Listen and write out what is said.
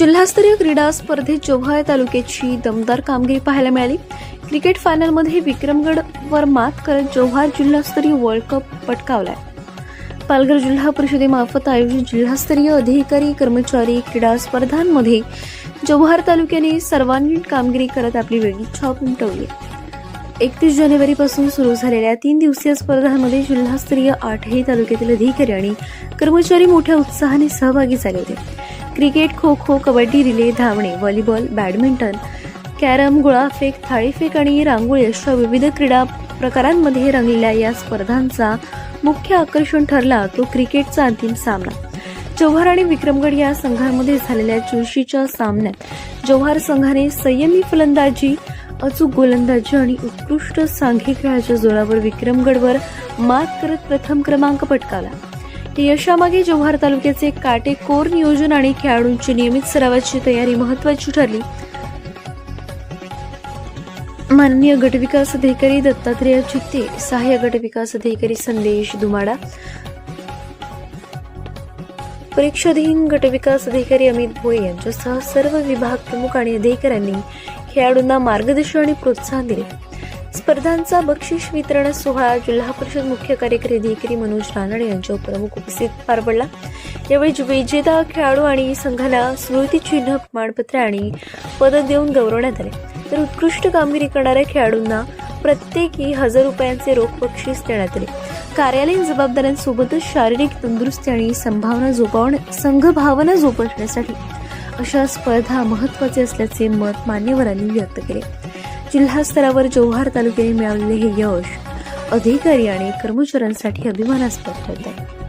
जिल्हास्तरीय क्रीडा स्पर्धेत जोव्हार तालुक्याची दमदार कामगिरी पाहायला मिळाली. क्रिकेट फायनलमध्ये विक्रमगडवर मात करत जोहार जिल्हास्तरीय वर्ल्ड कप पटकावलाय. पालघर जिल्हा परिषदेमार्फत आयोजित जिल्हास्तरीय अधिकारी कर्मचारी क्रीडा स्पर्धांमध्ये जव्हार तालुक्याने सर्वांगीण कामगिरी करत आपली वेगळी छाप उमटवली. एकतीस जानेवारीपासून सुरू झालेल्या तीन दिवसीय स्पर्धांमध्ये जिल्हास्तरीय आठही तालुक्यातील अधिकारी आणि कर्मचारी मोठ्या उत्साहाने सहभागी झाले होते. क्रिकेट खो खो कबड्डी रिले धावणे व्हॉलीबॉल बॅडमिंटन कॅरम गोळाफेक थाळीफेक आणि रांगोळी अशा विविध क्रीडा प्रकारांमध्ये रंगलेल्या या स्पर्धांचा मुख्य आकर्षण ठरला तो क्रिकेटचा अंतिम सामना. जव्हार आणि विक्रमगड या संघांमध्ये झालेल्या चुरशीच्या सामन्यात जव्हार संघाने संयमी फलंदाजी अचूक गोलंदाजी आणि उत्कृष्ट सांघिक खेळाच्या जोरावर विक्रमगडवर मात करत प्रथम क्रमांक पटकावला. यशामागे जव्हार तालुक्याचे काटेकोर नियोजन आणि खेळाडूंची नियमित सरावाची तयारी महत्वाची ठरली. माननीय गटविकास अधिकारी दत्तात्रेय चित्ते सहाय्य गटविकास अधिकारी संदेश दुमाडा परीक्षाधीन गटविकास अधिकारी अमित भोये यांच्यासह सर्व विभाग प्रमुख आणि अधिकाऱ्यांनी खेळाडूंना मार्गदर्शन आणि प्रोत्साहन दिले. स्पर्धांचा बक्षीस वितरण सोहळा जिल्हा परिषद मुख्य कार्यकारी अधिकारी मनोज रानडे यांच्या प्रमुख उपस्थित पार पडला. यावेळी विजेता खेळाडू आणि संघाला स्मृतिचिन्ह प्रमाणपत्र आणि पदक देऊन गौरवण्यात आले. तर उत्कृष्ट कामगिरी करणाऱ्या खेळाडूंना प्रत्येकी हजार रुपयांचे रोख बक्षीस देण्यात आले. कार्यालयीन जबाबदाऱ्यांसोबतच शारीरिक तंदुरुस्ती आणि संभावना जोपावणे संघभावना जोपासण्यासाठी अशा स्पर्धा महत्त्वाचे असल्याचे मत मान्यवरांनी व्यक्त केले. जिल्हा स्तरावर जव्हार तालुक्याने मिळवलेले हे यश अधिकारी आणि कर्मचाऱ्यांसाठी अभिमानास्पद ठरत आहे.